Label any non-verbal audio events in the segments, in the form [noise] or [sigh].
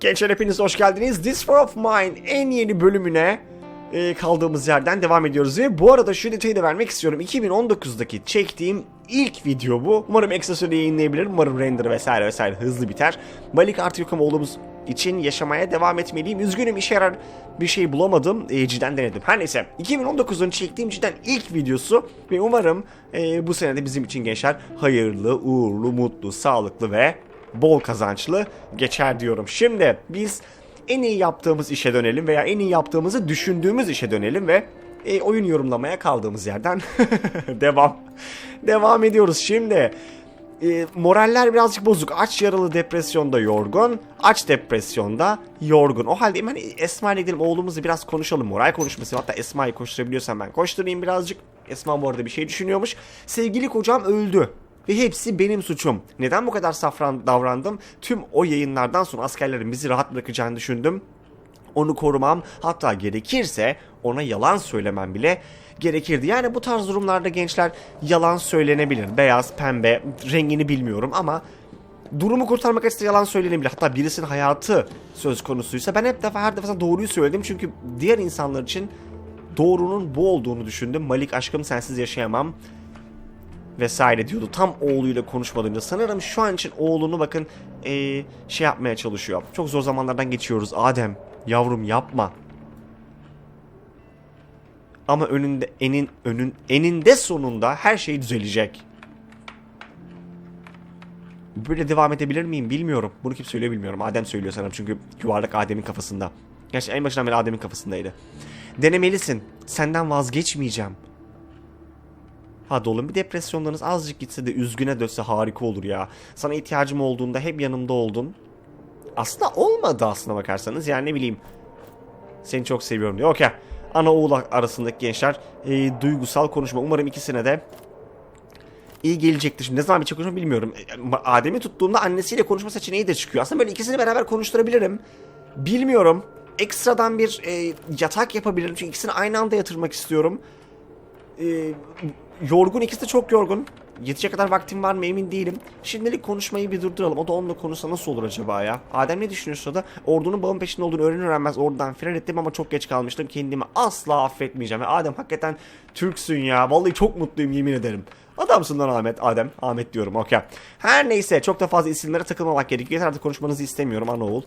Gençler hepiniz hoş geldiniz. This War of Mine en yeni bölümüne e, kaldığımız yerden devam ediyoruz. Ve bu arada şu detayı da vermek istiyorum. 2019'daki çektiğim ilk video bu. Umarım eksa süre yayınlayabilirim. Umarım render vesaire vesaire hızlı biter. Malik artı yokum oğlumuz için yaşamaya devam etmeliyim. Üzgünüm işe yarar bir şey bulamadım. E, cidden denedim. Her neyse 2019'un çektiğim cidden ilk videosu ve umarım e, bu sene de bizim için gençler hayırlı, uğurlu, mutlu, sağlıklı ve bol kazançlı geçer diyorum. Şimdi biz en iyi yaptığımız işe dönelim veya en iyi yaptığımızı düşündüğümüz işe dönelim ve e, oyun yorumlamaya kaldığımız yerden [laughs] devam devam ediyoruz. Şimdi e, moraller birazcık bozuk. Aç yaralı depresyonda yorgun. Aç depresyonda yorgun. O halde hemen Esma ile gidelim oğlumuzla biraz konuşalım. Moral konuşması. Hatta Esma'yı koşturabiliyorsam ben koşturayım birazcık. Esma bu arada bir şey düşünüyormuş. Sevgili kocam öldü. Ve hepsi benim suçum. Neden bu kadar safran davrandım? Tüm o yayınlardan sonra askerlerin bizi rahat bırakacağını düşündüm. Onu korumam hatta gerekirse ona yalan söylemem bile gerekirdi. Yani bu tarz durumlarda gençler yalan söylenebilir. Beyaz, pembe, rengini bilmiyorum ama durumu kurtarmak açısından yalan söylenebilir. Hatta birisinin hayatı söz konusuysa ben hep defa her defasında doğruyu söyledim. Çünkü diğer insanlar için doğrunun bu olduğunu düşündüm. Malik aşkım sensiz yaşayamam vesaire diyordu. Tam oğluyla konuşmadığında sanırım şu an için oğlunu bakın eee, şey yapmaya çalışıyor. Çok zor zamanlardan geçiyoruz. Adem yavrum yapma. Ama önünde enin önün eninde sonunda her şey düzelecek. Böyle devam edebilir miyim bilmiyorum. Bunu kim söylüyor bilmiyorum. Adem söylüyor sanırım çünkü yuvarlak Adem'in kafasında. Gerçi en başından beri Adem'in kafasındaydı. Denemelisin. Senden vazgeçmeyeceğim. Hadi oğlum bir depresyonlarınız azıcık gitse de üzgüne dönse harika olur ya. Sana ihtiyacım olduğunda hep yanımda oldun. Aslında olmadı aslına bakarsanız yani ne bileyim. Seni çok seviyorum diyor. Okey. Ana oğul arasındaki gençler e, duygusal konuşma. Umarım ikisine de iyi gelecektir. Şimdi ne zaman bir konuşma bilmiyorum. E, Adem'i tuttuğumda annesiyle konuşma seçeneği de çıkıyor. Aslında böyle ikisini beraber konuşturabilirim. Bilmiyorum. Ekstradan bir e, yatak yapabilirim. Çünkü ikisini aynı anda yatırmak istiyorum. E, yorgun ikisi de çok yorgun. Yetecek kadar vaktim var mı emin değilim. Şimdilik konuşmayı bir durduralım. O da onunla konuşsa nasıl olur acaba ya? Adem ne düşünüyorsa da ordunun bağın peşinde olduğunu öğrenir öğrenmez oradan fren ettim ama çok geç kalmıştım. Kendimi asla affetmeyeceğim. Ve Adem hakikaten Türksün ya. Vallahi çok mutluyum yemin ederim. Adamsın lan Ahmet. Adem. Ahmet diyorum. Okey. Her neyse çok da fazla isimlere takılmamak gerekiyor. Yeter artık konuşmanızı istemiyorum ana oğul.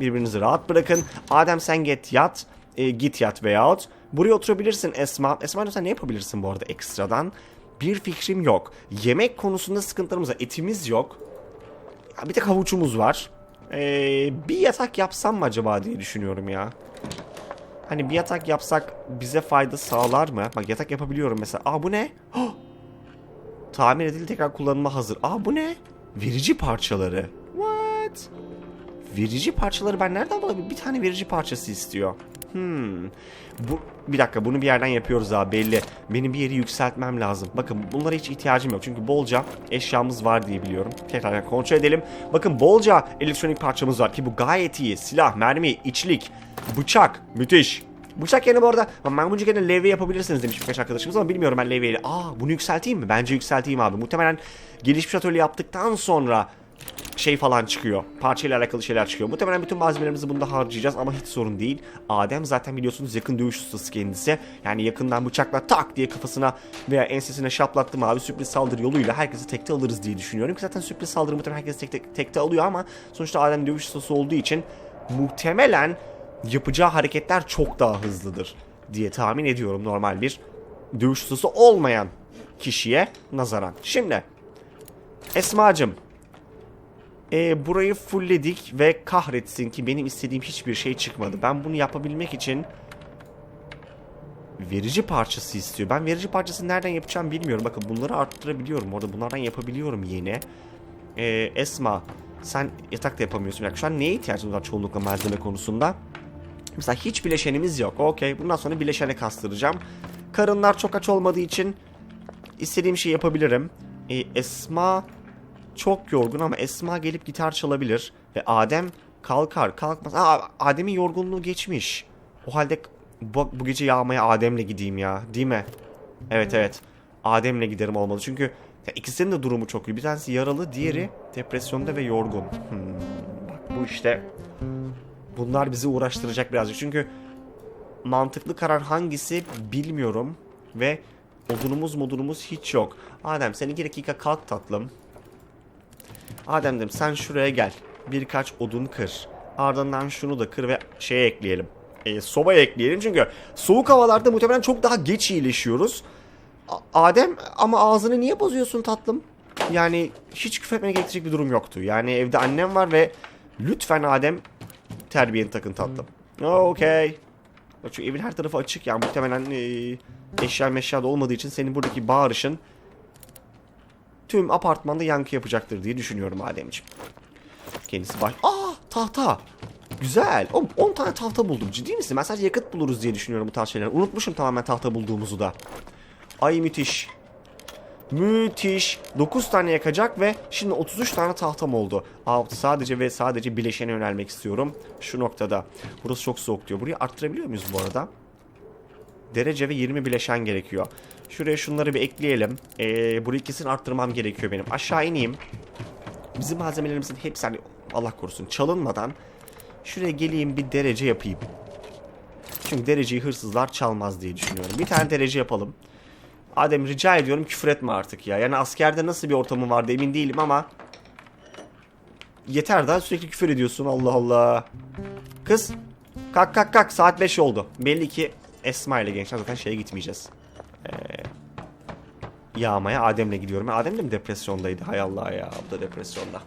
Birbirinizi rahat bırakın. Adem sen git yat. E, git yat veyahut. Buraya oturabilirsin Esma. Esma sen ne yapabilirsin bu arada ekstradan? Bir fikrim yok. Yemek konusunda sıkıntılarımız var. Etimiz yok. Ya bir tek havuçumuz var. Ee, bir yatak yapsam mı acaba diye düşünüyorum ya. Hani bir yatak yapsak bize fayda sağlar mı? Bak yatak yapabiliyorum mesela. Aa bu ne? Hah! Tamir edildi tekrar kullanıma hazır. Aa bu ne? Verici parçaları. What? Verici parçaları ben nereden bulabilirim? Bir tane verici parçası istiyor. Hmm. Bu, bir dakika bunu bir yerden yapıyoruz abi belli. Benim bir yeri yükseltmem lazım. Bakın bunlara hiç ihtiyacım yok. Çünkü bolca eşyamız var diye biliyorum. Tekrar kontrol edelim. Bakın bolca elektronik parçamız var ki bu gayet iyi. Silah, mermi, içlik, bıçak. Müthiş. Bıçak yerine bu arada bunca gene levye yapabilirsiniz demiş birkaç arkadaşımız ama bilmiyorum ben levyeyle. Aa bunu yükselteyim mi? Bence yükselteyim abi. Muhtemelen gelişmiş atölye yaptıktan sonra şey falan çıkıyor. Parçayla alakalı şeyler çıkıyor. Muhtemelen bütün malzemelerimizi bunda harcayacağız ama hiç sorun değil. Adem zaten biliyorsunuz yakın dövüş ustası kendisi. Yani yakından bıçakla tak diye kafasına veya ensesine şaplattım abi sürpriz saldırı yoluyla herkesi tekte alırız diye düşünüyorum. Ki zaten sürpriz saldırı muhtemelen herkesi tek, tek, tekte alıyor ama sonuçta Adem dövüş ustası olduğu için muhtemelen yapacağı hareketler çok daha hızlıdır diye tahmin ediyorum normal bir dövüş ustası olmayan kişiye nazaran. Şimdi Esma'cım e, burayı fullledik ve kahretsin ki benim istediğim hiçbir şey çıkmadı. Ben bunu yapabilmek için verici parçası istiyor. Ben verici parçası nereden yapacağım bilmiyorum. Bakın bunları arttırabiliyorum. Orada bunlardan yapabiliyorum yine. E, Esma sen yatak da yapamıyorsun. Dakika, şu an neye ihtiyacımız var çoğunlukla malzeme konusunda? Mesela hiç bileşenimiz yok. Okey bundan sonra bileşene kastıracağım. Karınlar çok aç olmadığı için istediğim şeyi yapabilirim. E, Esma çok yorgun ama Esma gelip gitar çalabilir. Ve Adem kalkar kalkmaz. Aa, Adem'in yorgunluğu geçmiş. O halde bu, bu gece yağmaya Adem'le gideyim ya. Değil mi? Evet evet. Adem'le giderim olmalı. Çünkü ya ikisinin de durumu çok iyi. Bir tanesi yaralı, diğeri depresyonda ve yorgun. Hmm, bak bu işte bunlar bizi uğraştıracak birazcık. Çünkü mantıklı karar hangisi bilmiyorum ve odunumuz modunumuz hiç yok. Adem sen iki dakika kalk tatlım. Adem'dim sen şuraya gel. Birkaç odun kır. Ardından şunu da kır ve şeye ekleyelim. E, sobaya ekleyelim çünkü soğuk havalarda muhtemelen çok daha geç iyileşiyoruz. A- Adem ama ağzını niye bozuyorsun tatlım? Yani hiç küfretmene gerektirecek bir durum yoktu. Yani evde annem var ve lütfen Adem terbiyeni takın tatlım. Okey. Şu evin her tarafı açık yani muhtemelen e, eşya meşya da olmadığı için senin buradaki bağırışın tüm apartmanda yankı yapacaktır diye düşünüyorum Ademciğim. Kendisi baş... Aa tahta. Güzel. Oğlum 10 tane tahta buldum. Ciddi misin? Ben sadece yakıt buluruz diye düşünüyorum bu tarz şeyler. Unutmuşum tamamen tahta bulduğumuzu da. Ay müthiş. Müthiş. 9 tane yakacak ve şimdi 33 tane tahtam oldu. Altı sadece ve sadece bileşene yönelmek istiyorum. Şu noktada. Burası çok soğuk diyor. Burayı arttırabiliyor muyuz bu arada? Derece ve 20 bileşen gerekiyor. Şuraya şunları bir ekleyelim. Ee, burayı kesin arttırmam gerekiyor benim. Aşağı ineyim. Bizim malzemelerimizin hepsi hani Allah korusun çalınmadan şuraya geleyim bir derece yapayım. Çünkü dereceyi hırsızlar çalmaz diye düşünüyorum. Bir tane derece yapalım. Adem rica ediyorum küfür etme artık ya. Yani askerde nasıl bir ortamı vardı emin değilim ama yeter daha sürekli küfür ediyorsun Allah Allah. Kız kalk kalk kalk saat 5 oldu. Belli ki Esma ile gençler zaten şeye gitmeyeceğiz. Ee, yağmaya Adem'le gidiyorum. Adem de mi depresyondaydı? Hay Allah ya bu da depresyonda.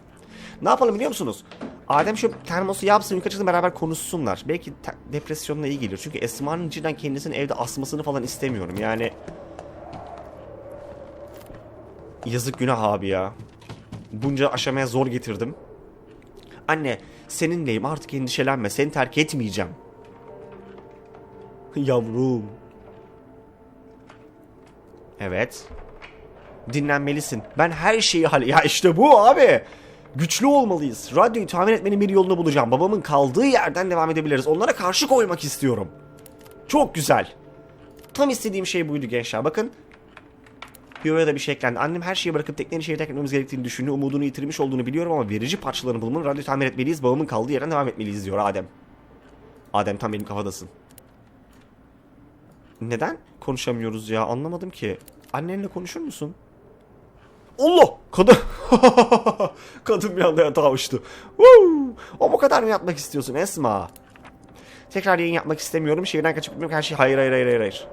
Ne yapalım biliyor musunuz? Adem şu termosu yapsın yukarı çıksın beraber konuşsunlar. Belki depresyonla iyi gelir. Çünkü Esma'nın cidden kendisini evde asmasını falan istemiyorum. Yani Yazık günah abi ya. Bunca aşamaya zor getirdim. Anne seninleyim artık endişelenme seni terk etmeyeceğim. Yavrum. Evet. Dinlenmelisin. Ben her şeyi hal... Ya işte bu abi. Güçlü olmalıyız. Radyoyu tamir etmenin bir yolunu bulacağım. Babamın kaldığı yerden devam edebiliriz. Onlara karşı koymak istiyorum. Çok güzel. Tam istediğim şey buydu gençler. Bakın Yoya da bir şey eklendi. Annem her şeyi bırakıp teknenin şehir terk etmemiz gerektiğini düşünüyor. Umudunu yitirmiş olduğunu biliyorum ama verici parçalarını bulmanın radyo tamir etmeliyiz. Babamın kaldığı yerden devam etmeliyiz diyor Adem. Adem tam benim kafadasın. Neden konuşamıyoruz ya anlamadım ki. Annenle konuşur musun? Allah! Kadın... [laughs] Kadın bir anda yatağa uçtu. O bu kadar mı yapmak istiyorsun Esma? Tekrar yayın yapmak istemiyorum. Şehirden kaçıp gitmek her şey hayır hayır hayır hayır hayır.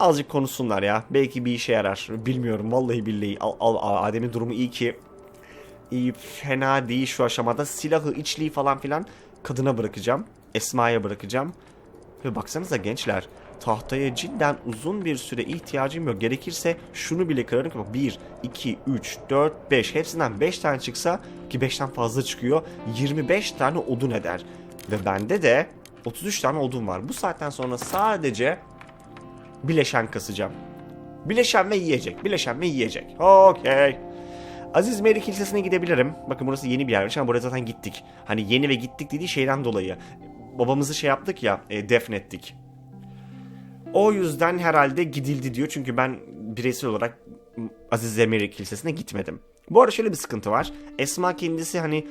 Azıcık konuşsunlar ya. Belki bir işe yarar. Bilmiyorum vallahi billahi. Al, al, Adem'in durumu iyi ki iyi fena değil şu aşamada. Silahı, içliği falan filan kadına bırakacağım. Esma'ya bırakacağım. Ve baksanıza gençler. Tahtaya cidden uzun bir süre ihtiyacım yok. Gerekirse şunu bile kırarım ki bak 1, 2, 3, 4, 5 hepsinden 5 tane çıksa ki 5'ten fazla çıkıyor. 25 tane odun eder. Ve bende de 33 tane odun var. Bu saatten sonra sadece bileşen kasacağım. Bileşen ve yiyecek. Bileşen ve yiyecek. Okey. Aziz Meri Kilisesi'ne gidebilirim. Bakın burası yeni bir yermiş ama buraya zaten gittik. Hani yeni ve gittik dediği şeyden dolayı. Babamızı şey yaptık ya, e, defnettik. O yüzden herhalde gidildi diyor. Çünkü ben bireysel olarak Aziz Meri Kilisesi'ne gitmedim. Bu arada şöyle bir sıkıntı var. Esma kendisi hani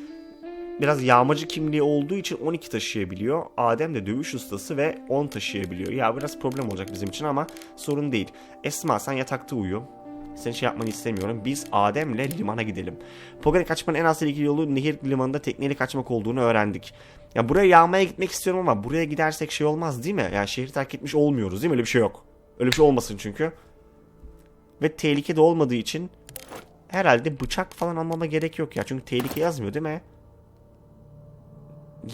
biraz yağmacı kimliği olduğu için 12 taşıyabiliyor. Adem de dövüş ustası ve 10 taşıyabiliyor. Ya biraz problem olacak bizim için ama sorun değil. Esma sen yatakta uyu. Senin şey yapmanı istemiyorum. Biz Adem'le limana gidelim. Poga'ya kaçmanın en az tehlikeli yolu nehir limanında tekneyle kaçmak olduğunu öğrendik. Ya buraya yağmaya gitmek istiyorum ama buraya gidersek şey olmaz değil mi? Yani şehri terk etmiş olmuyoruz değil mi? Öyle bir şey yok. Öyle bir şey olmasın çünkü. Ve tehlike de olmadığı için herhalde bıçak falan almama gerek yok ya. Çünkü tehlike yazmıyor değil mi?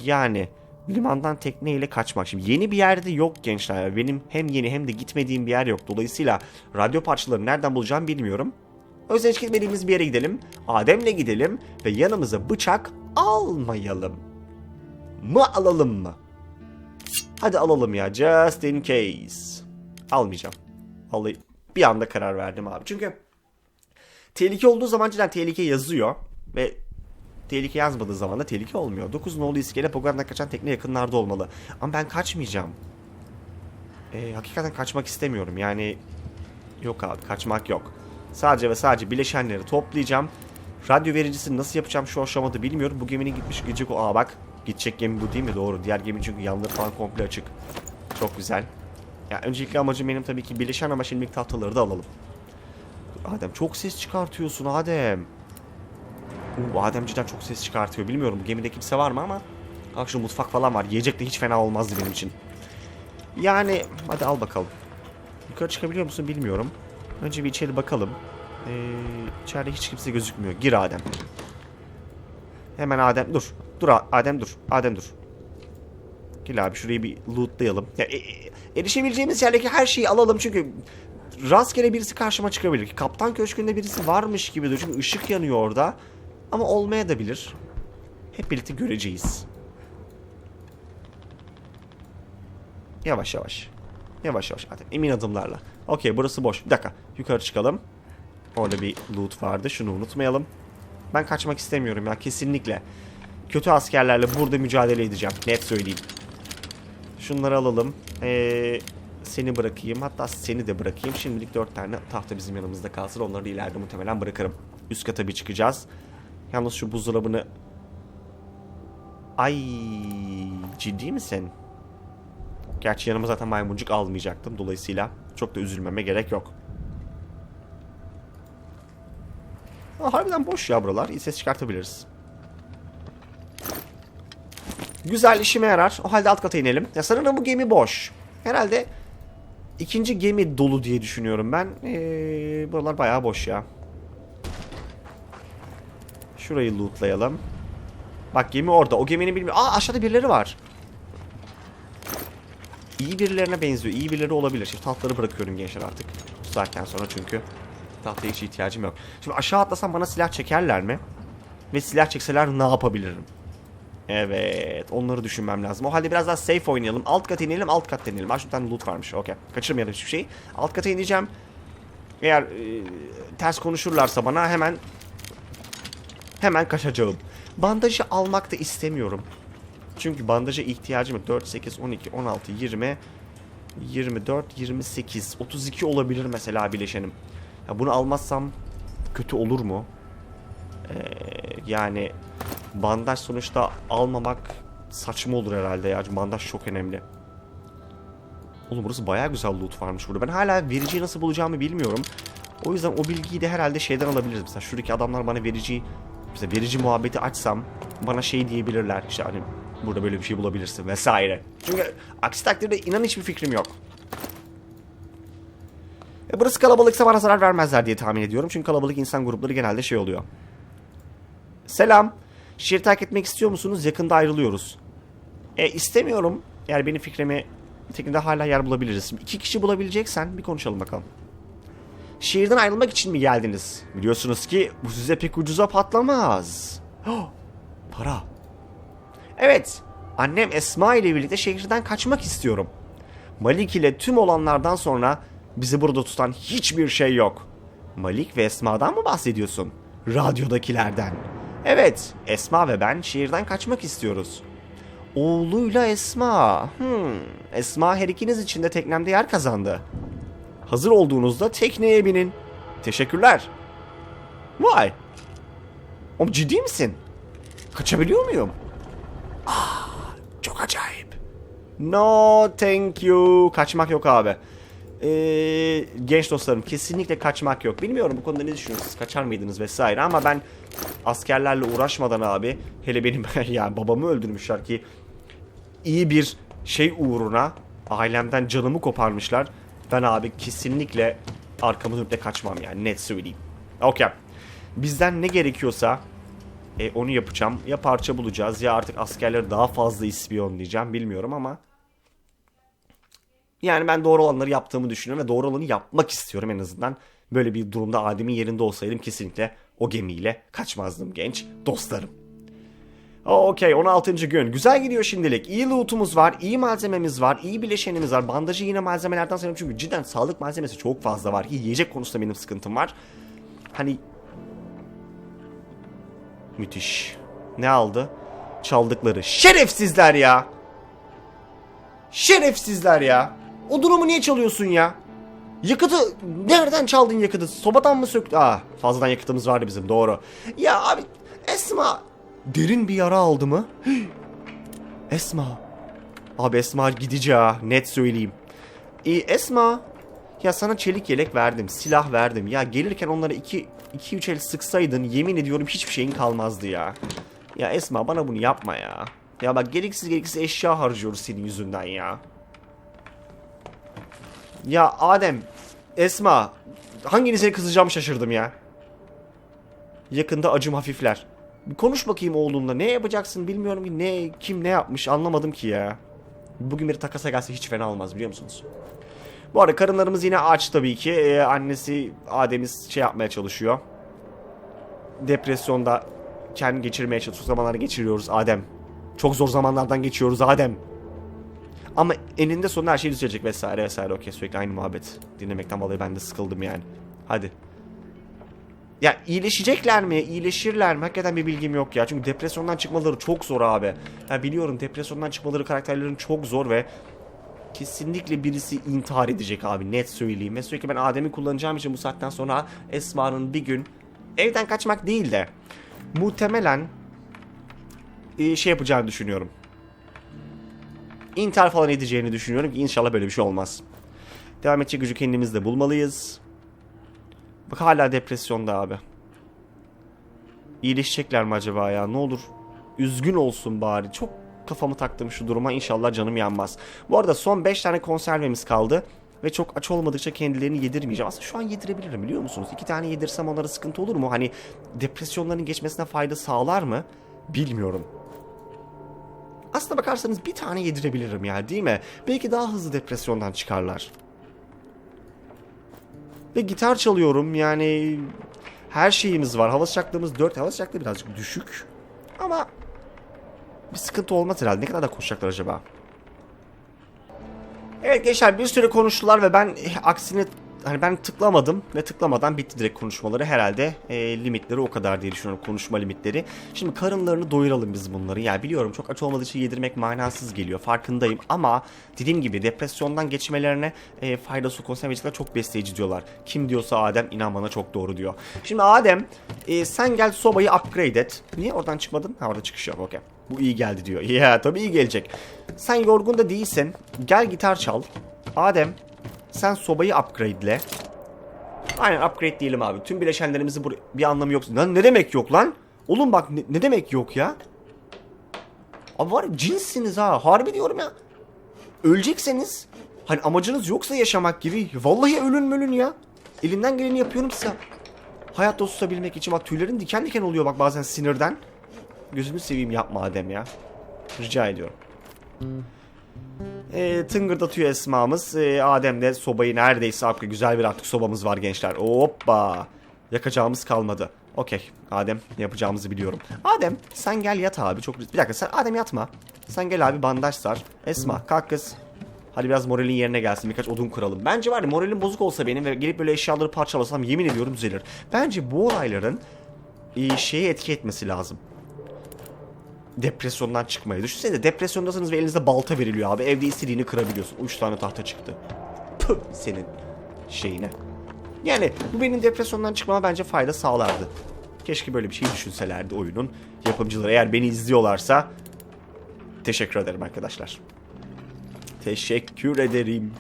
Yani limandan tekneyle kaçmak. Şimdi yeni bir yerde yok gençler. Benim hem yeni hem de gitmediğim bir yer yok. Dolayısıyla radyo parçalarını nereden bulacağım bilmiyorum. O yüzden hiç gitmediğimiz bir yere gidelim. Adem'le gidelim ve yanımıza bıçak almayalım. Mı alalım mı? Hadi alalım ya just in case. Almayacağım. Vallahi bir anda karar verdim abi. Çünkü tehlike olduğu zaman cidden tehlike yazıyor ve tehlike yazmadığı zaman da tehlike olmuyor. 9 nolu iskele Pogar'dan kaçan tekne yakınlarda olmalı. Ama ben kaçmayacağım. Ee, hakikaten kaçmak istemiyorum. Yani yok abi kaçmak yok. Sadece ve sadece bileşenleri toplayacağım Radyo vericisini nasıl yapacağım şu aşamada bilmiyorum. Bu geminin gitmiş gidecek o. Aa bak. Gidecek gemi bu değil mi? Doğru. Diğer gemi çünkü yanları falan komple açık. Çok güzel. Ya öncelikle amacım benim tabii ki bileşen ama şimdilik tahtaları da alalım. Adem çok ses çıkartıyorsun Adem. Uu, Adem cidden çok ses çıkartıyor. Bilmiyorum gemide kimse var mı ama. Bak şu mutfak falan var. Yiyecek de hiç fena olmazdı benim için. Yani hadi al bakalım. Yukarı çıkabiliyor musun bilmiyorum. Önce bir içeri bakalım. Ee, içeride hiç kimse gözükmüyor. Gir Adem. Hemen Adem dur. Dur Adem dur. Adem dur. Gel abi şurayı bir lootlayalım. Ya, e- e- erişebileceğimiz yerdeki her şeyi alalım çünkü rastgele birisi karşıma çıkabilir. Kaptan köşkünde birisi varmış gibi duruyor çünkü ışık yanıyor orada. Ama olmaya da bilir. Hep birlikte göreceğiz. Yavaş yavaş. Yavaş yavaş. Adem emin adımlarla. Okey burası boş. Bir dakika. Yukarı çıkalım. Orada bir loot vardı. Şunu unutmayalım. Ben kaçmak istemiyorum ya kesinlikle. Kötü askerlerle burada mücadele edeceğim. Net söyleyeyim. Şunları alalım. Ee, seni bırakayım. Hatta seni de bırakayım. Şimdilik dört tane tahta bizim yanımızda kalsın. Onları ileride muhtemelen bırakırım. Üst kata bir çıkacağız. Yalnız şu buzdolabını... Ay ciddi misin? Gerçi yanıma zaten maymuncuk almayacaktım. Dolayısıyla çok da üzülmeme gerek yok. Aa, harbiden boş ya buralar. İyi ses çıkartabiliriz. Güzel işime yarar. O halde alt kata inelim. Ya sanırım bu gemi boş. Herhalde ikinci gemi dolu diye düşünüyorum ben. Ee, buralar bayağı boş ya. Şurayı lootlayalım. Bak gemi orada. O geminin bilmiyorum. Aa aşağıda birileri var. İyi birilerine benziyor. İyi birileri olabilir. Şimdi tahtları bırakıyorum gençler artık. Bu sonra çünkü tahtaya hiç ihtiyacım yok. Şimdi aşağı atlasam bana silah çekerler mi? Ve silah çekseler ne yapabilirim? Evet. Onları düşünmem lazım. O halde biraz daha safe oynayalım. Alt kat inelim. Alt kat inelim. Bir tane loot varmış. Okey. Kaçırmayalım hiçbir şeyi. Alt kata ineceğim. Eğer e, ters konuşurlarsa bana hemen hemen kaçacağım. Bandajı almak da istemiyorum. Çünkü bandaja ihtiyacım yok. 4, 8, 12, 16, 20, 24, 28, 32 olabilir mesela bileşenim. Ya bunu almazsam kötü olur mu? Ee, yani bandaj sonuçta almamak saçma olur herhalde ya. Bandaj çok önemli. Oğlum burası bayağı güzel loot varmış burada. Ben hala vericiyi nasıl bulacağımı bilmiyorum. O yüzden o bilgiyi de herhalde şeyden alabiliriz. Mesela şuradaki adamlar bana verici mesela verici muhabbeti açsam bana şey diyebilirler. İşte hani burada böyle bir şey bulabilirsin vesaire. Çünkü aksi takdirde inan hiçbir fikrim yok. E burası kalabalıksa bana zarar vermezler diye tahmin ediyorum. Çünkü kalabalık insan grupları genelde şey oluyor. Selam. Şehir terk etmek istiyor musunuz? Yakında ayrılıyoruz. E istemiyorum. Yani benim fikrimi tekinde hala yer bulabiliriz. İki kişi bulabileceksen bir konuşalım bakalım. Şehirden ayrılmak için mi geldiniz? Biliyorsunuz ki bu size pek ucuza patlamaz. Oh, para. Evet. Annem Esma ile birlikte şehirden kaçmak istiyorum. Malik ile tüm olanlardan sonra bizi burada tutan hiçbir şey yok. Malik ve Esma'dan mı bahsediyorsun? Radyodakilerden. Evet, Esma ve ben şehirden kaçmak istiyoruz. Oğluyla Esma. Hmm, Esma her ikiniz için de teknemde yer kazandı. Hazır olduğunuzda tekneye binin. Teşekkürler. Vay. Oğlum ciddi misin? Kaçabiliyor muyum? Ah, çok acayip. No thank you. Kaçmak yok abi. Ee, genç dostlarım kesinlikle kaçmak yok. Bilmiyorum bu konuda ne düşünüyorsunuz? Kaçar mıydınız vesaire ama ben askerlerle uğraşmadan abi hele benim [laughs] yani babamı öldürmüşler ki iyi bir şey uğruna ailemden canımı koparmışlar. Ben abi kesinlikle arkamı dönüp de kaçmam yani net söyleyeyim. Okey. Bizden ne gerekiyorsa e, onu yapacağım. Ya parça bulacağız ya artık askerleri daha fazla ispiyonlayacağım bilmiyorum ama yani ben doğru olanları yaptığımı düşünüyorum ve doğru olanı yapmak istiyorum en azından. Böyle bir durumda Adem'in yerinde olsaydım kesinlikle o gemiyle kaçmazdım genç dostlarım. Okey 16. gün. Güzel gidiyor şimdilik. İyi lootumuz var, iyi malzememiz var, iyi bileşenimiz var. Bandajı yine malzemelerden sayıyorum çünkü cidden sağlık malzemesi çok fazla var. Yiyecek konusunda benim sıkıntım var. Hani... Müthiş. Ne aldı? Çaldıkları. Şerefsizler ya! Şerefsizler ya! O durumu niye çalıyorsun ya? Yakıtı nereden çaldın yakıtı? Sobadan mı söktün? Aa fazladan yakıtımız vardı bizim doğru. Ya abi Esma derin bir yara aldı mı? [gasps] Esma. Abi Esma gidici net söyleyeyim. Ee, Esma ya sana çelik yelek verdim, silah verdim. Ya gelirken onları 2 2 3 el sıksaydın yemin ediyorum hiçbir şeyin kalmazdı ya. Ya Esma bana bunu yapma ya. Ya bak gereksiz gereksiz eşya harcıyoruz senin yüzünden ya. Ya Adem, Esma, hanginizine kızacağım şaşırdım ya. Yakında acım hafifler. Bir konuş bakayım oğlunla. Ne yapacaksın bilmiyorum ki. Ne, kim ne yapmış anlamadım ki ya. Bugün bir takasa gelse hiç fena olmaz biliyor musunuz? Bu arada karınlarımız yine aç tabii ki. Ee, annesi Adem'iz şey yapmaya çalışıyor. Depresyonda kendi geçirmeye çalışıyor. Zamanları geçiriyoruz Adem. Çok zor zamanlardan geçiyoruz Adem. Ama eninde sonunda her şey düzelecek vesaire vesaire. Okey sürekli aynı muhabbet dinlemekten vallahi ben de sıkıldım yani. Hadi. Ya iyileşecekler mi? İyileşirler mi? Hakikaten bir bilgim yok ya. Çünkü depresyondan çıkmaları çok zor abi. Ya biliyorum depresyondan çıkmaları karakterlerin çok zor ve kesinlikle birisi intihar edecek abi net söyleyeyim. Ve sürekli ben Adem'i kullanacağım için bu saatten sonra Esma'nın bir gün evden kaçmak değil de muhtemelen e, şey yapacağını düşünüyorum. İntihar falan edeceğini düşünüyorum ki inşallah böyle bir şey olmaz. Devam edecek gücü kendimizde bulmalıyız. Bak hala depresyonda abi. İyileşecekler mi acaba ya? Ne olur üzgün olsun bari. Çok kafamı taktım şu duruma. İnşallah canım yanmaz. Bu arada son 5 tane konservemiz kaldı. Ve çok aç olmadıkça kendilerini yedirmeyeceğim. Aslında şu an yedirebilirim biliyor musunuz? İki tane yedirsem onlara sıkıntı olur mu? Hani depresyonların geçmesine fayda sağlar mı? Bilmiyorum. Aslına bakarsanız bir tane yedirebilirim ya değil mi? Belki daha hızlı depresyondan çıkarlar. Ve gitar çalıyorum yani her şeyimiz var. Hava sıcaklığımız 4. Hava sıcaklığı birazcık düşük. Ama bir sıkıntı olmaz herhalde. Ne kadar da koşacaklar acaba? Evet gençler bir süre konuştular ve ben eh, aksine hani ben tıklamadım ve tıklamadan bitti direkt konuşmaları. Herhalde e, limitleri o kadar diye düşünüyorum konuşma limitleri. Şimdi karınlarını doyuralım biz bunları. Yani biliyorum çok aç olmadığı için yedirmek manasız geliyor farkındayım ama dediğim gibi depresyondan geçmelerine e, faydası konserveciler çok besleyici diyorlar. Kim diyorsa Adem inan bana çok doğru diyor. Şimdi Adem e, sen gel sobayı upgrade et. Niye oradan çıkmadın? Ha orada çıkış yok okey. Bu iyi geldi diyor. [laughs] Ya tabii iyi gelecek. Sen yorgun da değilsin. Gel gitar çal. Adem sen sobayı upgrade'le. Aynen upgrade diyelim abi. Tüm bileşenlerimizi bur- bir anlamı yok. Lan ne demek yok lan? Oğlum bak ne, ne demek yok ya? Abi var ya, cinssiniz ha. Harbi diyorum ya. Ölecekseniz hani amacınız yoksa yaşamak gibi vallahi ölün ölün ya. Elimden geleni yapıyorum size. Hayatta tutabilmek için bak tüylerin diken diken oluyor bak bazen sinirden. Gözünü seveyim yapma Adem ya. Rica ediyorum. E, tıngırdatıyor Esma'mız. E, Adem de sobayı neredeyse artık güzel bir artık sobamız var gençler. Hoppa. Yakacağımız kalmadı. Okey. Adem yapacağımızı biliyorum. Adem sen gel yat abi. Çok Bir dakika sen Adem yatma. Sen gel abi bandaj sar. Esma kalk kız. Hadi biraz moralin yerine gelsin. Birkaç odun kuralım. Bence var ya moralim bozuk olsa benim ve gelip böyle eşyaları parçalasam yemin ediyorum düzelir. Bence bu olayların e, şeye etki etmesi lazım depresyondan çıkmayı. Düşünsene depresyondasınız ve elinizde balta veriliyor abi. Evde istediğini kırabiliyorsun. 3 tane tahta çıktı. Püh senin şeyine. Yani bu benim depresyondan çıkmama bence fayda sağlardı. Keşke böyle bir şey düşünselerdi oyunun yapımcıları. Eğer beni izliyorlarsa teşekkür ederim arkadaşlar. Teşekkür ederim.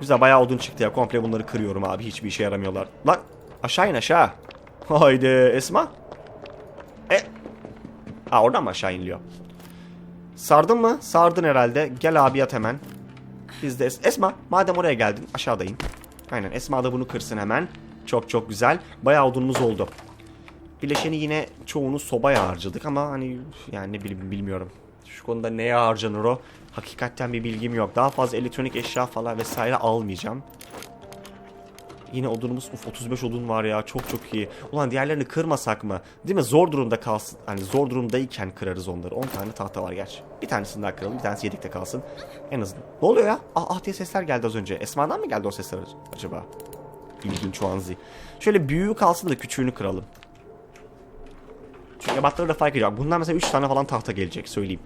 Güzel bayağı odun çıktı ya. Komple bunları kırıyorum abi. Hiçbir işe yaramıyorlar. Lan aşağı in aşağı. Haydi Esma. E Ha oradan mı aşağı iniliyor? Sardın mı? Sardın herhalde. Gel abi yat hemen. Biz de Es- Esma madem oraya geldin aşağıdayım. Aynen Esma da bunu kırsın hemen. Çok çok güzel. Bayağı odunumuz oldu. Bileşeni yine çoğunu sobaya harcadık ama hani yani ne bileyim bilmiyorum. Şu konuda neye harcanır o? Hakikaten bir bilgim yok. Daha fazla elektronik eşya falan vesaire almayacağım. Yine odunumuz uf 35 odun var ya çok çok iyi. Ulan diğerlerini kırmasak mı? Değil mi? Zor durumda kalsın. Hani zor durumdayken kırarız onları. 10 tane tahta var gerçi. Bir tanesini daha kıralım. Bir tanesi yedikte kalsın. En azından. Ne oluyor ya? Ah, ah diye sesler geldi az önce. Esma'dan mı geldi o sesler acaba? İlginç o anzi. Şöyle büyüğü kalsın da küçüğünü kıralım. Çünkü ebatları da fark ediyor. Bundan mesela 3 tane falan tahta gelecek söyleyeyim.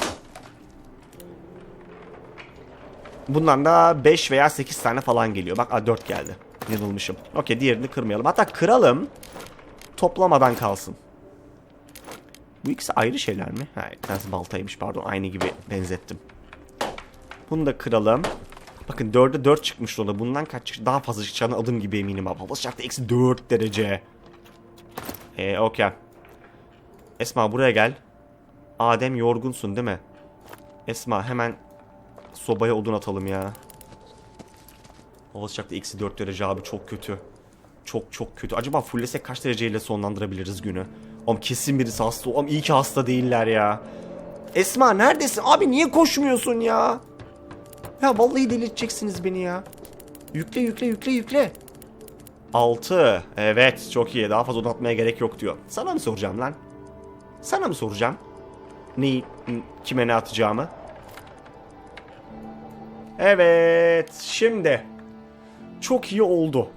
Bundan da 5 veya 8 tane falan geliyor. Bak a 4 geldi. Yanılmışım. Okey diğerini kırmayalım. Hatta kıralım. Toplamadan kalsın. Bu ikisi ayrı şeyler mi? Ha, bir tanesi baltaymış pardon. Aynı gibi benzettim. Bunu da kıralım. Bakın 4'e 4 çıkmış onda. Bundan kaç çık- daha fazla çıkacağına adım gibi eminim abi. Hava sıcaklığı eksi 4 derece. Eee okey. Esma buraya gel. Adem yorgunsun değil mi? Esma hemen sobaya odun atalım ya. Hava sıcaklığı eksi 4 derece abi çok kötü. Çok çok kötü. Acaba fullesek kaç dereceyle sonlandırabiliriz günü? Oğlum kesin birisi hasta. Oğlum iyi ki hasta değiller ya. Esma neredesin? Abi niye koşmuyorsun ya? Ya vallahi delirteceksiniz beni ya. Yükle yükle yükle yükle. 6. Evet çok iyi. Daha fazla odun atmaya gerek yok diyor. Sana mı soracağım lan? Sana mı soracağım? Neyi, kime ne atacağımı? Evet, şimdi çok iyi oldu.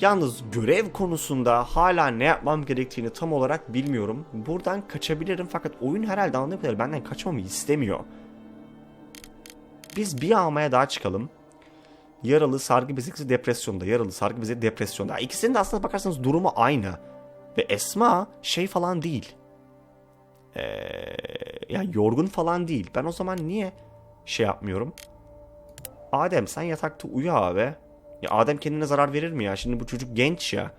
Yalnız görev konusunda hala ne yapmam gerektiğini tam olarak bilmiyorum. Buradan kaçabilirim fakat oyun herhalde anladığım kadarıyla benden kaçmamı istemiyor. Biz bir almaya daha çıkalım. Yaralı sargı beziksi depresyonda. Yaralı sargı beziksi depresyonda. İkisinin de aslında bakarsanız durumu aynı. Ve Esma şey falan değil. Ee, yani yorgun falan değil. Ben o zaman niye şey yapmıyorum? Adem sen yatakta uyu abi. Ya Adem kendine zarar verir mi ya? Şimdi bu çocuk genç ya.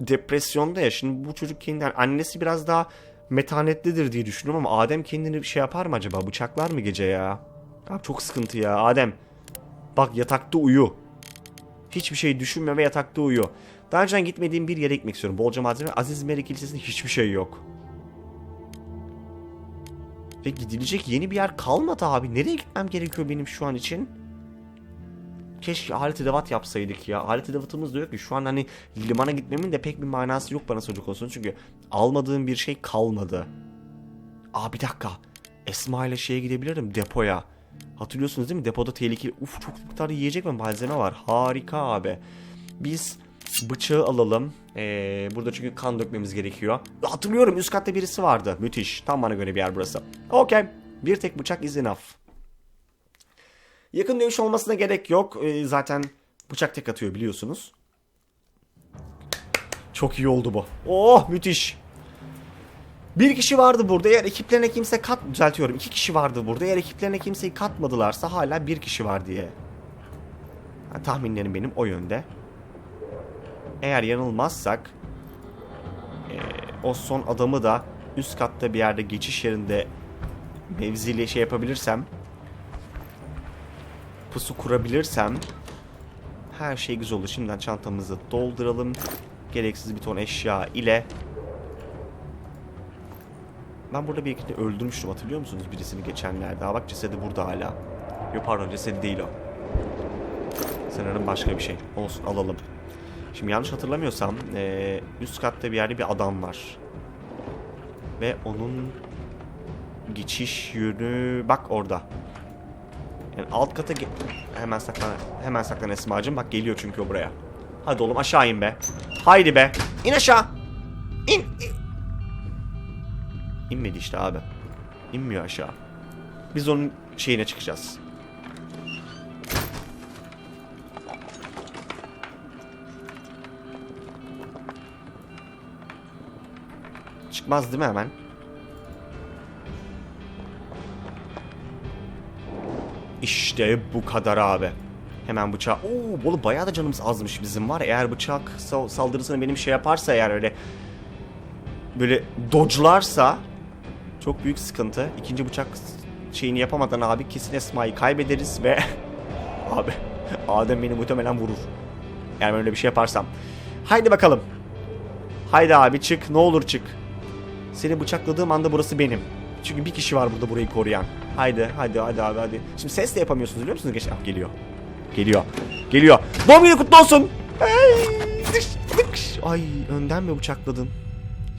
Depresyonda ya. Şimdi bu çocuk kendinden annesi biraz daha metanetlidir diye düşünüyorum ama Adem kendini şey yapar mı acaba? Bıçaklar mı gece ya? Abi çok sıkıntı ya. Adem bak yatakta uyu. Hiçbir şey düşünme ve yatakta uyu. Daha önceden gitmediğim bir yere gitmek istiyorum. Bolca malzeme. Aziz Meri Kilisesi'nde hiçbir şey yok. Ve gidilecek yeni bir yer kalmadı abi. Nereye gitmem gerekiyor benim şu an için? Keşke alet edevat yapsaydık ya. Alet edevatımız da yok ki. Şu an hani limana gitmemin de pek bir manası yok bana çocuk olsun. Çünkü almadığım bir şey kalmadı. Aa bir dakika. Esma ile şeye gidebilirim depoya. Hatırlıyorsunuz değil mi? Depoda tehlikeli. Uf çok miktarda yiyecek ve malzeme var. Harika abi. Biz bıçağı alalım. Ee, burada çünkü kan dökmemiz gerekiyor. Hatırlıyorum üst katta birisi vardı. Müthiş. Tam bana göre bir yer burası. Okey. Bir tek bıçak is enough. Yakın dövüş olmasına gerek yok. Ee, zaten bıçak tek atıyor biliyorsunuz. Çok iyi oldu bu. Oh müthiş. Bir kişi vardı burada. Eğer ekiplerine kimse kat... Düzeltiyorum. iki kişi vardı burada. Eğer ekiplerine kimseyi katmadılarsa hala bir kişi var diye. Ha, tahminlerim benim o yönde. Eğer yanılmazsak... eee, o son adamı da üst katta bir yerde geçiş yerinde mevzili şey yapabilirsem... Pusu kurabilirsem... Her şey güzel olur. Şimdiden çantamızı dolduralım. Gereksiz bir ton eşya ile ben burada bir ikini öldürmüştüm hatırlıyor musunuz birisini geçenlerde? Ha bak cesedi burada hala. Yok pardon cesedi değil o. Sanırım başka bir şey. Olsun alalım. Şimdi yanlış hatırlamıyorsam üst katta bir yerde bir adam var. Ve onun geçiş yönü bak orada. Yani alt kata hemen saklan hemen saklan Esma'cığım bak geliyor çünkü o buraya. Hadi oğlum aşağı in be. Haydi be. İn aşağı. İn. in. İnmedi işte abi. İnmiyor aşağı. Biz onun şeyine çıkacağız. Çıkmaz değil mi hemen? İşte bu kadar abi. Hemen bıçağı... Oo, bolu bayağı da canımız azmış bizim var. Eğer bıçak sa- saldırısını benim şey yaparsa eğer öyle böyle dodge'larsa çok büyük sıkıntı. İkinci bıçak şeyini yapamadan abi kesin Esma'yı kaybederiz ve [laughs] abi Adem beni muhtemelen vurur. Yani öyle bir şey yaparsam. Haydi bakalım. Haydi abi çık ne olur çık. Seni bıçakladığım anda burası benim. Çünkü bir kişi var burada burayı koruyan. Haydi hadi hadi abi hadi. Şimdi ses de yapamıyorsunuz biliyor musunuz? Geç, ah, geliyor. Geliyor. Geliyor. Doğum günü kutlu olsun. Ay önden mi bıçakladın?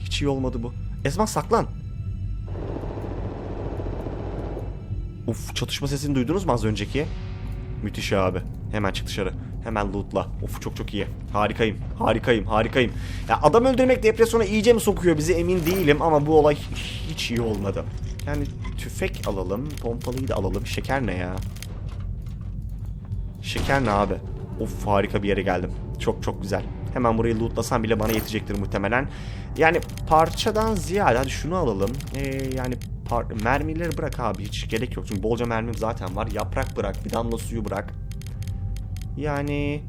Hiç iyi olmadı bu. Esma saklan. Uf çatışma sesini duydunuz mu az önceki? Müthiş abi. Hemen çık dışarı. Hemen lootla. Of çok çok iyi. Harikayım. Harikayım. Harikayım. Ya adam öldürmek depresyona iyice mi sokuyor bizi emin değilim ama bu olay hiç iyi olmadı. Yani tüfek alalım. Pompalıyı da alalım. Şeker ne ya? Şeker ne abi? Of harika bir yere geldim. Çok çok güzel. Hemen burayı lootlasam bile bana yetecektir muhtemelen. Yani parçadan ziyade hadi şunu alalım. Ee, yani mermileri bırak abi hiç gerek yok. Çünkü bolca mermim zaten var. Yaprak bırak, bir damla suyu bırak. Yani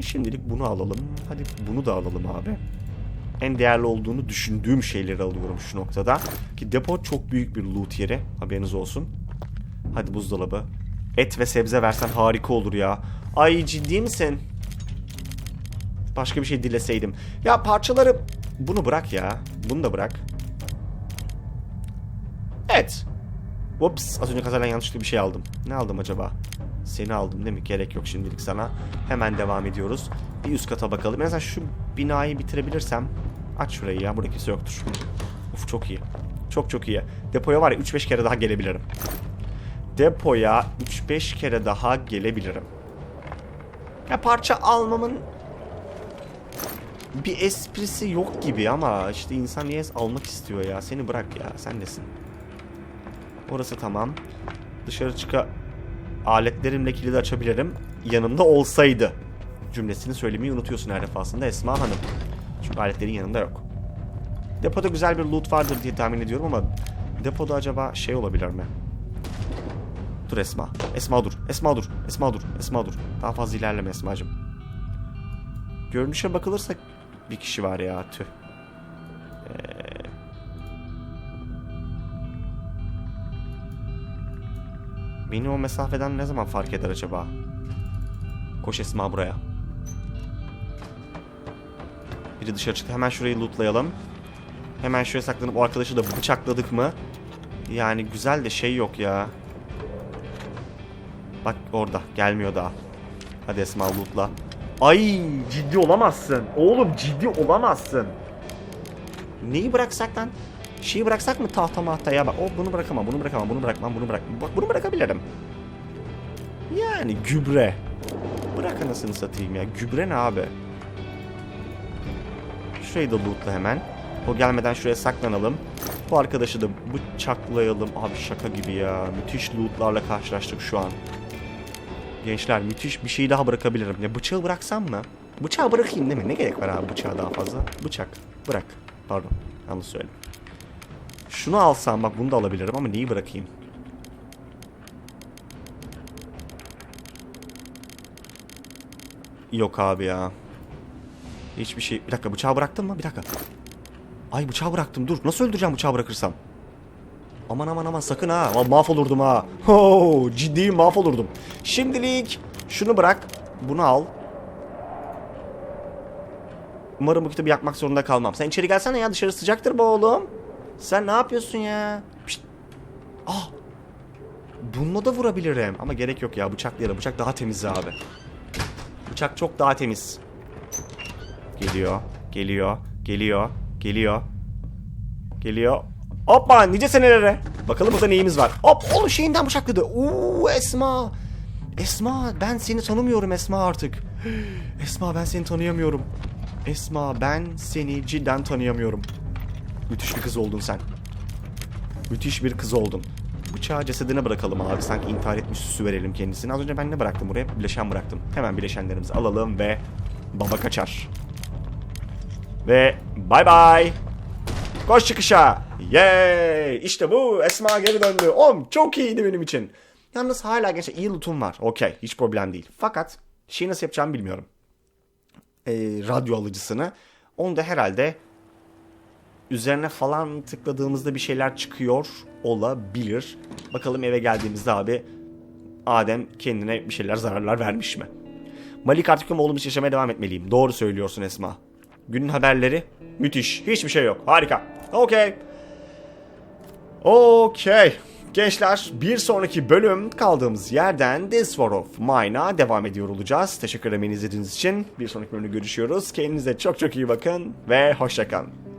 şimdilik bunu alalım. Hadi bunu da alalım abi. En değerli olduğunu düşündüğüm şeyleri alıyorum şu noktada. Ki depo çok büyük bir loot yeri. Haberiniz olsun. Hadi buzdolabı. Et ve sebze versen harika olur ya. Ay ciddi misin? Başka bir şey dileseydim. Ya parçaları bunu bırak ya. Bunu da bırak. Evet. Ups az önce kazadan yanlışlıkla bir şey aldım. Ne aldım acaba? Seni aldım değil mi? Gerek yok şimdilik sana. Hemen devam ediyoruz. Bir üst kata bakalım. Azından şu binayı bitirebilirsem. Aç şurayı ya. Burada kimse yoktur. Uf çok iyi. Çok çok iyi. Depoya var ya 3-5 kere daha gelebilirim. Depoya 3-5 kere daha gelebilirim. Ya parça almamın bir esprisi yok gibi ama işte insan niye almak istiyor ya? Seni bırak ya. Sen nesin? Orası tamam. Dışarı çıka aletlerimle kilidi açabilirim. Yanımda olsaydı cümlesini söylemeyi unutuyorsun her defasında Esma Hanım. Çünkü aletlerin yanında yok. Depoda güzel bir loot vardır diye tahmin ediyorum ama depoda acaba şey olabilir mi? Dur Esma. Esma dur. Esma dur. Esma dur. Esma dur. Daha fazla ilerleme Esma'cığım. Görünüşe bakılırsa bir kişi var ya tüh. Beni o mesafeden ne zaman fark eder acaba? Koş Esma buraya. Biri dışarı çıktı. Hemen şurayı lootlayalım. Hemen şuraya saklanıp o arkadaşı da bıçakladık mı? Yani güzel de şey yok ya. Bak orada. Gelmiyor daha. Hadi Esma lootla. Ay ciddi olamazsın. Oğlum ciddi olamazsın. Neyi bıraksak lan? Şeyi bıraksak mı tahta mahta ya bak o bunu bırakamam bunu bırakamam bunu bırakmam bunu bırak bak bunu bırakabilirim. Yani gübre. Bırak anasını satayım ya gübre ne abi? Şurayı da lootla hemen. O gelmeden şuraya saklanalım. Bu arkadaşı da bıçaklayalım. Abi şaka gibi ya. Müthiş lootlarla karşılaştık şu an. Gençler müthiş bir şey daha bırakabilirim. Ya bıçağı bıraksam mı? Bıçağı bırakayım değil mi? Ne gerek var abi bıçağa daha fazla? Bıçak. Bırak. Pardon. Yanlış söyledim. Şunu alsam bak bunu da alabilirim ama neyi bırakayım? Yok abi ya. Hiçbir şey... Bir dakika bıçağı bıraktım mı? Bir dakika. Ay bıçağı bıraktım dur. Nasıl öldüreceğim bıçağı bırakırsam? Aman aman aman sakın ha. Mahvolurdum ha. [laughs] Ho, ciddi mahvolurdum. Şimdilik şunu bırak. Bunu al. Umarım bu kitabı yakmak zorunda kalmam. Sen içeri gelsene ya dışarı sıcaktır be oğlum. Sen ne yapıyorsun ya? Pişt. Ah. Bununla da vurabilirim. Ama gerek yok ya bıçaklayalım. Bıçak daha temiz abi. Bıçak çok daha temiz. Geliyor. Geliyor. Geliyor. Geliyor. Geliyor. Hoppa nice senelere. Bakalım burada neyimiz var. Hop oğlum şeyinden bıçakladı. Uuu Esma. Esma ben seni tanımıyorum Esma artık. [gasps] Esma ben seni tanıyamıyorum. Esma ben seni cidden tanıyamıyorum. Müthiş bir kız oldun sen. Müthiş bir kız oldun. Bıçağı cesedine bırakalım abi. Sanki intihar etmiş süsü verelim kendisine. Az önce ben ne bıraktım buraya? Bileşen bıraktım. Hemen bileşenlerimizi alalım ve baba kaçar. Ve bay bay. Koş çıkışa. Yay. İşte bu. Esma geri döndü. Oğlum çok iyiydi benim için. Yalnız hala gençler iyi lootum var. Okey. Hiç problem değil. Fakat şeyi nasıl yapacağımı bilmiyorum. Ee, radyo alıcısını. Onu da herhalde üzerine falan tıkladığımızda bir şeyler çıkıyor olabilir. Bakalım eve geldiğimizde abi Adem kendine bir şeyler zararlar vermiş mi? Malik artık oğlum hiç yaşamaya devam etmeliyim. Doğru söylüyorsun Esma. Günün haberleri müthiş. Hiçbir şey yok. Harika. Okey. Okey. Gençler bir sonraki bölüm kaldığımız yerden This War of Mine'a devam ediyor olacağız. Teşekkür ederim izlediğiniz için. Bir sonraki bölümde görüşüyoruz. Kendinize çok çok iyi bakın ve hoşçakalın.